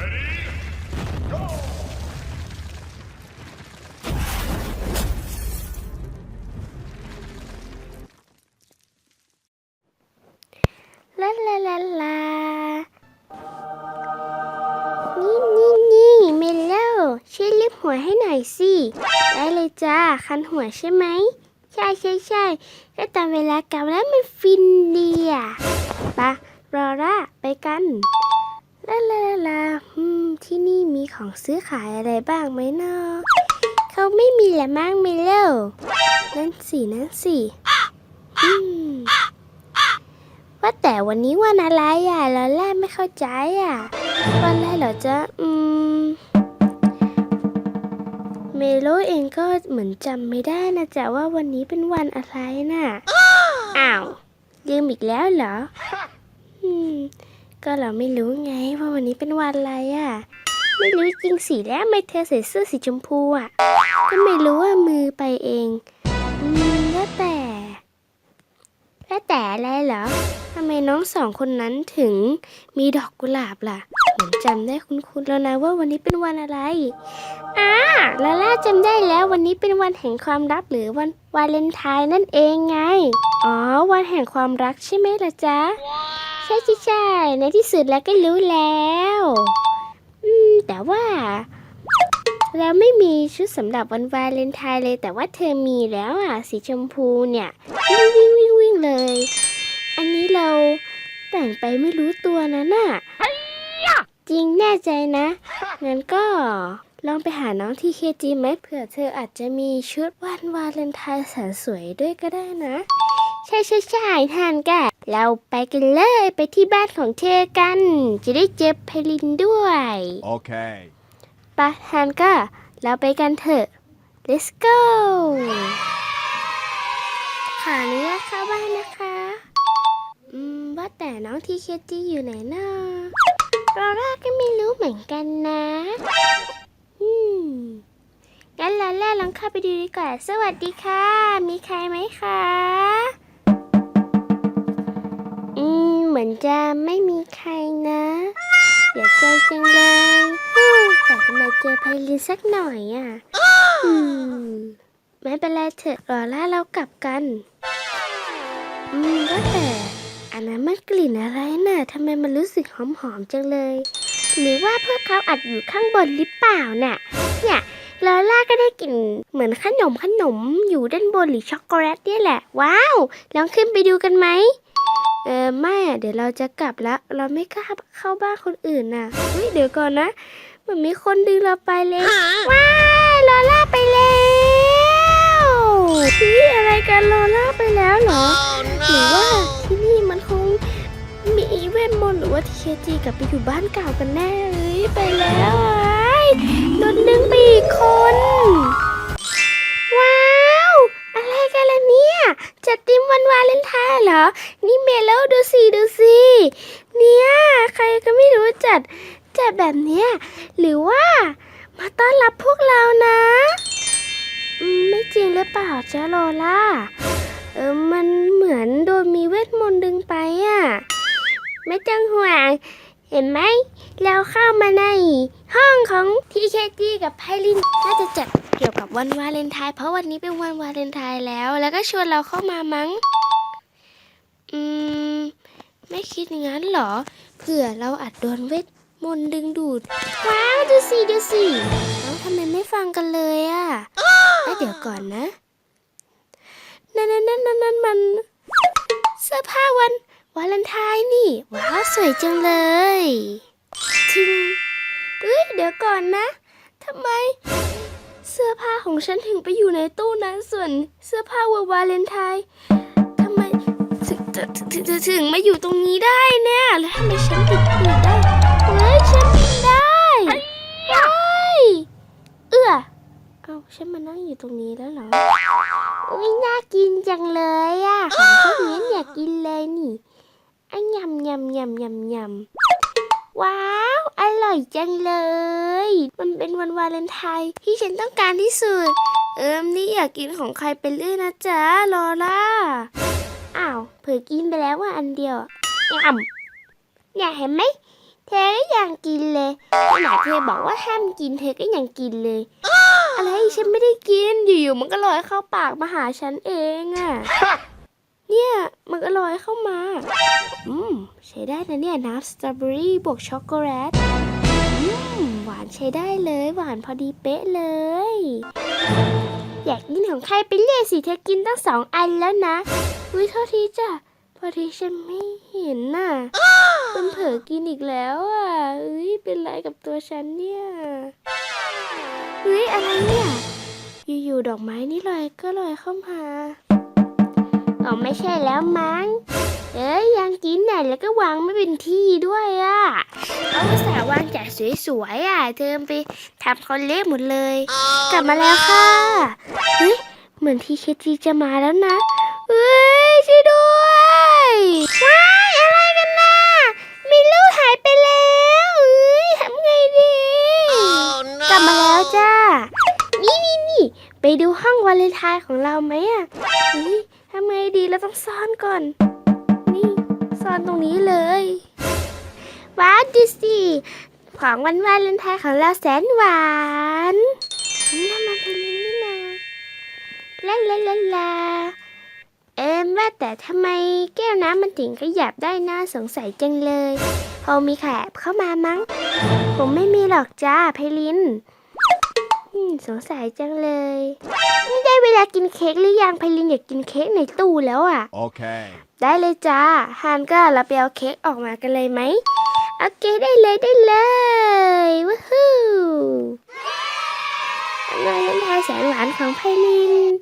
ลาลาลาลา นี่นี่นี่เมลโลช่วยลิบหัวให้หน่อยสิ ได้เลยจ้า คันหัวใช่ไหม ใช่ใช่ใช่ก็ตามเวลากลับแล้วมันฟินดีอะปะรอร่าไปกัน ลาลาลาลาอืมที่นี่มีของซื้อขายอะไรบ้างไหมเนาะเขาไม่มีแหละมั้งเมลโลนั่นสินั่นสิอืมว่าแต่วันนี้วันอะไรอะเราแรกไม่เข้าใจอะ วันอะไรเหรอจ๊ะอืมเมโลเองก็เหมือนจำไม่ได้นะจ๊ะว่าวันนี้เป็นวันอะไรน่ะอ้าวลืมอีกแล้วเหรออืม ก็เราไม่รู้ไงว่าวันนี้เป็นวันอะไรอะ ไม่รู้จริงสิแล้วไม่เธอใส่เสื้อสีชมพูอะ ก็ไม่รู้ว่ามือไปเองอืมแล้วแต่ แล้วแต่อะไรเหรอทำไมน้องสองคนนั้นถึงมีดอกกุหลาบล่ะเหมือนจำได้คุ้นๆแล้วนะว่าวันนี้เป็นวันอะไรอ่าลาล่าจำได้แล้ววันนี้เป็นวันแห่งความรักหรือวันวาเลนไทน์นั่นเองไง อ๋อ วันแห่งความรักใช่ไหมล่ะจ๊ะใช่ใช่ใช่ในที่สุดแล้วก็รู้แล้ว อืม แต่ว่า เราไม่มีชุดสำหรับวันวาเลนไทน์เลย แต่ว่าเธอมีแล้วอะ สีชมพูเนี่ยวิ่งวิ่งวิ่งวิ่งเลย อันนี้เราแต่งไปไม่รู้ตัวนะน่ะจริงแน่ใจนะ งั้นก็ลองไปหาน้องที่เคจีไหมเผื่อเธออาจจะมีชุดวันวาเลนไทน์แสนสวยด้วยก็ได้นะ ใช่ใช่ใช่ทานกันเราไปกันเลยไปที่บ้านของเธอกัน จะได้เจอไพลินด้วย Okay. ปะทานก็เราไปกันเถอะ let's go ขออนุญาตเข้าบ้านนะคะ อืม ว่าแต่น้องทีเคจีอยู่ไหนนะรอร่าก็ไม่รู้เหมือนกันนะ อืม งั้นเราแรกลองเข้าไปดูดีกว่า สวัสดีค่ะ มีใครไหมคะอื มเหมือนจะไม่มีใครนะเสียใจจังเลยแต่ทำไมเจอไพลินสักหน่อยอะอืมไม่เป็นไรเถอะรอล่าเรากลับกัน อืมว่าแต่ อันนั้นมันกลิ่นอะไรน่ะทำไมมันรู้สึกหอมๆจังเลย หรือว่าพวกเขาอัดอยู่ข้างบนหรือเปล่าน่ะ เนี่ยลอล่าก็ได้กลิ่นเหมือนขนมขนมอยู่ด้านบนหรือช็อกโกแลตเนี่ยแหละ ว้าว ลองขึ้นไปดูกันไหม ออไม่อะเดี๋ยวเราจะกลับแล้วเราไม่กล้าเข้าบ้านคนอื่นน่ะเฮ้ยเดี๋ยวก่อนนะเหมือนมีคนดึงเราไปเลยว้ายลอล่าไปแล้วเฮ้ยอะไรกันลอล่าไปแล้วเหรอหรือว่าที่นี่มันคงมีเวทมนต์หรือว่าทีเคจีกลับไปอยู่บ้านเก่ากันแน่เอ้ยไปแล้วไอ้ายโดนดึงไปอีกคน วาเลนไทน์เหรอ นี่เมลแล้วดูสิดูสิเนี่ยใครก็ไม่รู้จัดจัดแบบเนี้ยหรือว่ามาต้อนรับพวกเรานะ ไม่จริงหรือเปล่าเจ๊ะโลล่าเออมันเหมือนโดนมีเวทมนต์ดึงไปอะ ไม่ต้องห่วง เห็นไหม เราเข้ามาในห้องของทีเคจีกับไพลินน่าจะจัดเกี่ยวกับวันวาเลนไทน์เพราะวันนี้เป็นวันวาเลนไทน์แล้ว แล้วก็ชวนเราเข้ามามั้ง อืม ไม่คิดงั้นเหรอ เผื่อเราอาจโดนเวทมนต์ดึงดูด ว้าวดูสิดูสิเอ้าทำไมไม่ฟังกันเลยอะแล้วเดี๋ยวก่อนนะนั่นนั่นนั่นนั่นนั่นมันเสื้อผ้าวันวาเลนไทน์นี่ ว้าว สวยจังเลย ทิงเอ้ยเดี๋ยวก่อนนะทำไม เสื้อผ้าของฉันถึงไปอยู่ในตู้นั้นส่วนเสื้อผ้าวันวาเลนไทน์ทำไมถึงถึงถึงถึงถึงมาอยู่ตรงนี้ได้เนี่ยแล้วทำไมฉันติดปีกได้เฮ้ยฉันบินได้เฮ้ยเอื้อเอาฉันมานั่งอยู่ตรงนี้แล้วเหรออุ้ยน่ากินจังเลยอะของพวกนี้อยากกินเลยนี่อันยำยำยำยำยำ ว้าว อร่อยจังเลย มันเป็นวันวาเลนไทน์ที่ฉันต้องการที่สุด เอิมนี่อยากกินของใครไปเรื่อยนะจ๊ะลอล่า อ้าว เผลอกินไปแล้วว่าอันเดียวอะยำเนี่ยเห็นไหมเธอก็ยังกินเลยขนาดเธอบอกว่าห้ามกินเธอก็ยังกินเลย อะไรฉันไม่ได้กิน อยู่ๆมันก็ลอยเข้าปากมาหาฉันเองอะ เนี่ยมันก็ลอยเข้ามา อืม ใช้ได้นะเนี่ยน้ำสตรอเบอรี่บวกช็อกโกแลต อืม หวานใช้ได้เลย หวานพอดีเป๊ะเลย อยากกินของใครไปเรียกสิเธอกินตั้งสองอันแล้วนะอุ้ยโทษทีจ้ะพอดีฉันไม่เห็นน่ะมันเผลอกินอีกแล้วอะเอ้ยเป็นไรกับตัวฉันเนี่ยเฮ้ยอะไรเนี่ย อยู่ๆดอกไม้นี่ลอยก็ลอยเข้ามา อ๋อไม่ใช่แล้วมั้ง เอ้ยยังกินน่ะแล้วก็วางไม่เป็นที่ด้วยอะเอาอุตส่าห์วางจากสวยๆอะ เธอไปทำคนเละหมดเลย กลับมาแล้วค่ะเฮ้ยเหมือนทีเคจีจะมาแล้วนะเฮ้ยช่วยด้วยว้ายอะไรกันน่ะมีลูกหายไปแล้วเอ้ยทำไงดีกลับมาแล้วจ้านี่นี่นี่ไปดูห้องวาเลนไทน์ของเราไหมอะเฮ้ยทำไงดีเราต้องซ่อนก่อน นี่ซ่อนตรงนี้เลยว้าดูสิของวันวาเลนไทน์ของเราแสนหวานนี่ทำมาเป็นนี่นะลาลาลาลาเอ็มว่าแต่ทำไมแก้วน้ำมันถึงขยับได้น่าสงสัยจังเลยพอมีแขกเข้ามามั้ง ผมไม่มีหรอกจ้าไพลิน สงสัยจังเลย นี่ได้เวลากินเค้กหรือยังไพลินอยากกินเค้กในตู้แล้วอะ Okay. ได้เลยจ้าฮานก็เราไปเอาเค้กออกมากันเลยไหมโอเคได้เลยได้เลยว้าวฮู้วาเลนไทน์แสนหวานของไพลิน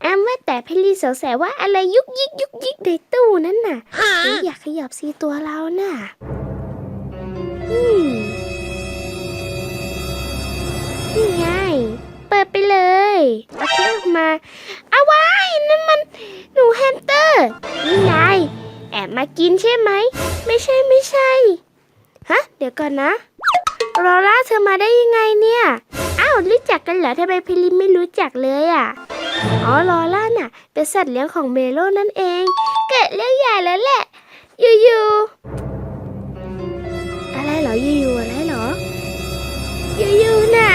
แอมว่าแต่ไพลินสงสัยว่าอะไรยุกยิกยุกยิกในตู้นั้นน่ะเอ๊ะอยากขยับซีตัวเราน่ะอืม ไปเลยเอาเค้กออกมาเอาไว้นั่นมันหนูแฮมสเตอร์นี่ไงแอบมากินใช่ไหม ไม่ใช่ไม่ใช่ ฮะ เดี๋ยวก่อนนะลอร่าเธอมาได้ยังไงเนี่ย อ้าวรู้จักกันเหรอทำไมพิลิมไม่รู้จักเลยอะ อ๋อลอร่าน่ะ เป็นสัตว์เลี้ยงของเมโลนั่นเอง เกิดเรื่องใหญ่แล้วแหละ อยู่ๆ อะไรเหรออยู่ๆอะไรเหรอ อยู่ๆน่ะ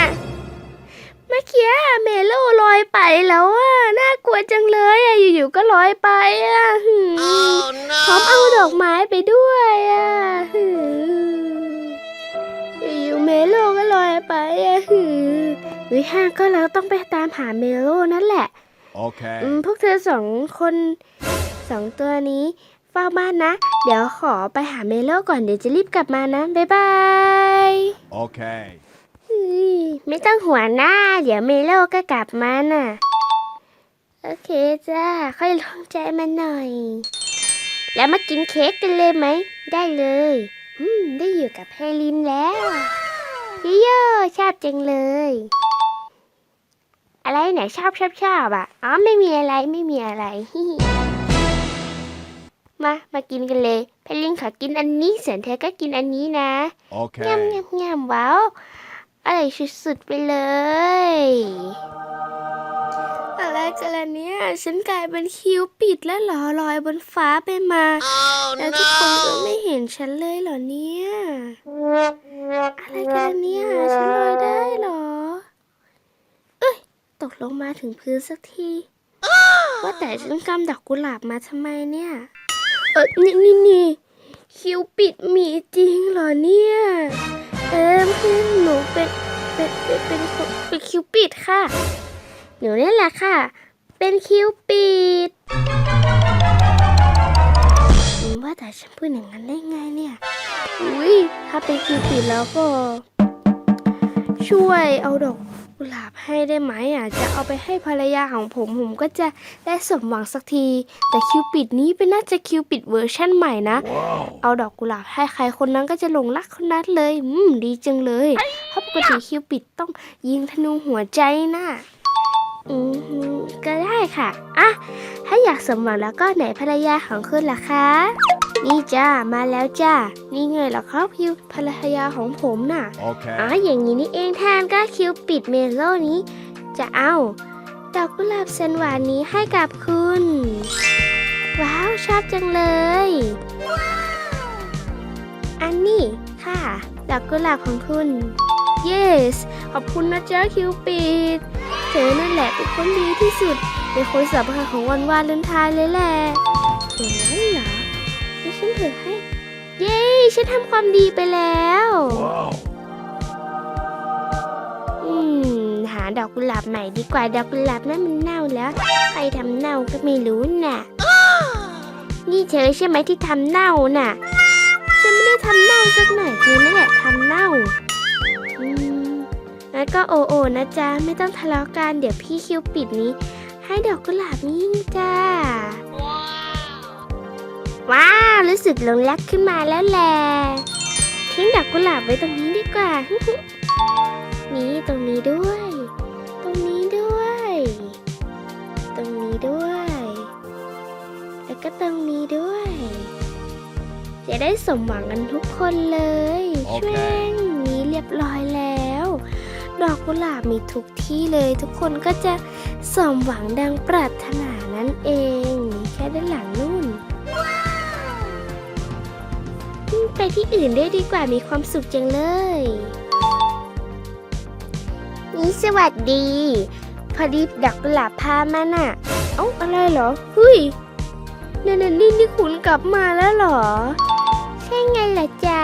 มื่อกี้เมโลลอยไปแล้วอะน่ากลัวจังเลยอะอยู่ๆก็ลอยไปอะหืมพร้อมเอาดอกไม้ไปด้วยอะหืออยู่ๆเมโลก็ลอยไปอะหือวิห้างก็เราต้องไปตามหาเมโลนั่นแหละ Okay. อืมพวกเธอสองคนสองตัวนี้เฝ้าบ้านนะ เดี๋ยวขอไปหาเมโลก่อนเดี๋ยวจะรีบกลับมานะ บ๊ายบาย Okay. เฮ้ย ไม่ต้องห่วงนะเดี๋ยวเมโลก็กลับมาน่ะ โอเคจ้า ค่อยลองใจมันหน่อย แล้วมากินเค้กกันเลยไหม ได้เลยอืมได้อยู่กับเฮลินแล้วพี่โยชอบจังเลย อะไรไหนชอบชอบชอบอะ อ๋อไม่มีอะไรไม่มีอะไร มา มากินกันเลยเพลินขอกินอันนี้ส่วนเธอก็กินอันนี้นะงาม Okay. งามงามว้าว อร่อยสุดๆไปเลยอะไรกันล่ะเนี่ย ฉันกลายเป็นคิวปิดแล้วเหรอลอยบนฟ้าไปมาแล้วทุกคนก็ไม่เห็นฉันเลยเหรอเนี่ย อะไรกันล่ะเนี่ย ฉันลอยได้เหรอ เอ้ย ตกลงมาถึงพื้นสักที ว่าแต่ฉันกำดอกกุหลาบมาทำไมเนี่ย เออนี่นี่นี่คิวปิดมีจริงเหรอเนี่ย เออคือหนูเป็นเป็นเป็นเป็นคนเป็นคิวปิดค่ะ หนูนี่แหละค่ะ เป็นคิวปิดว่าแต่ฉันพูดอย่างนั้นได้ไงเนี่ย อุ้ยถ้าเป็นคิวปิดแล้วก็ ช่วยเอาดอก กุหลาบให้ได้ไหมอะจะเอาไปให้ภรรยาของผมผมก็จะได้สมหวังสักที แต่คิวปิดนี้เป็นน่าจะคิวปิดเวอร์ชั่นใหม่นะ Wow. เอาดอกกุหลาบให้ใครคนนั้นก็จะหลงรักคนนั้นเลย อืมดีจังเลยเพราะปกติคิวปิดต้องยิงธนูหัวใจนะ่ะอืมก็ได้ค่ะอะถ้าอยากสมหวังแล้วก็ไหนภรรยาของคุณล่ะคะ นี่จ้ามาแล้วจ้านี่ไงเหรอครับคิวภรรยาของผมน่ะอ๋อ Okay. อย่างนี้นี่เองแทนก็คิวปิดเมโลนี้ จะเอาดอกกุหลาบแสนหวานนี้ให้กับคุณ ว้าวชอบจังเลย อันนี้ขค่ะดอกกุหลาบของคุณ yes ขอบคุณนะจ๊ะคิวปิดเธอนั่นแหละเป็นคนดีที่สุดเป็นคนสำคัญของวันวาเลนไทน์เลยแหละ ให้ฉันถือให้ เย้ฉันทำความดีไปแล้ว Wow. อืม หาดอกกุหลาบใหม่ดีกว่าดอกกุหลาบนั้นมันเน่าแล้ว ใครทำเน่าก็ไม่รู้น่ะ นี่เธอใช่ไหมที่ทำเน่าน่ะ ฉันไม่ได้ทำเน่าสักหน่อยเธอนั่นแหละทำเน่าอืมงั้นก็โอโอนะจ๊ะ ไม่ต้องทะเลาะกันเดี๋ยวพี่คิวปิดนี้ ให้ดอกกุหลาบนี้จ้า ว้าว รู้สึกหลงรักขึ้นมาแล้วแหละทิ้งดอกกุหลาบไว้ตรงนี้ดีกว่า นี่ตรงนี้ด้วย ตรงนี้ด้วย ตรงนี้ด้วย แล้วก็ตรงนี้ด้วย จะได้สมหวังกันทุกคนเลยโอช่เควงนี้เรียบร้อยแล้ว ดอกกุหลาบมีทุกที่เลย ทุกคนก็จะสมหวังดังปรารถนานั่นเองนี่แค่ด้านหลังนู่นอืม ไปที่อื่นด้วยดีกว่ามีความสุขจังเลย นี่สวัสดี พอดีดอกกุหลาบพามาน่ะ เอ้าอะไรเหรอเฮ้ยนั่นน่ะนี่นี่คุณกลับมาแล้วเหรอ ใช่ไงล่ะจ๊ะ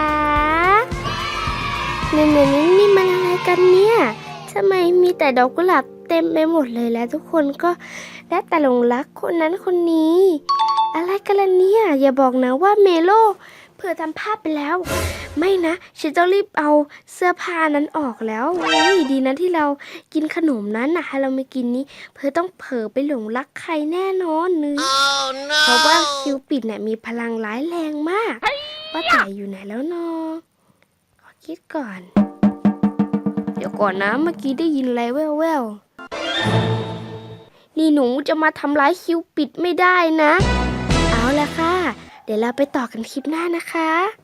นั่นน่ะนี่นี่มันอะไรกันเนี่ยทำไมมีแต่ดอกกุหลาบเต็มไปหมดเลยแล้วทุกคนก็ได้แต่หลงรักคนนั้นคนนี้ อะไรกันล่ะเนี่ย อย่าบอกนะว่าเมโลเผื่อทำภาพไปแล้ว ไม่นะฉันต้องรีบเอาเสื้อผ้านั้นออกแล้วเฮ้ยดีนะที่เรากินขนมนั้นนะให้เราไม่กินนี้เพื่อต้องเผลอไปหลงรักใครแน่นอนนึง Oh เพราะว่าคิวปิดเนี่ยมีพลังร้ายแรงมากว่าแต่อยู่ไหนแล้วเนาะขอคิดก่อน เดี๋ยวก่อนนะเมื่อกี้ได้ยินอะไรแว่วๆนี่หนูจะมาทำร้ายคิวปิดไม่ได้นะ เอาละค่ะ เดี๋ยวเราไปต่อกันคลิปหน้านะคะ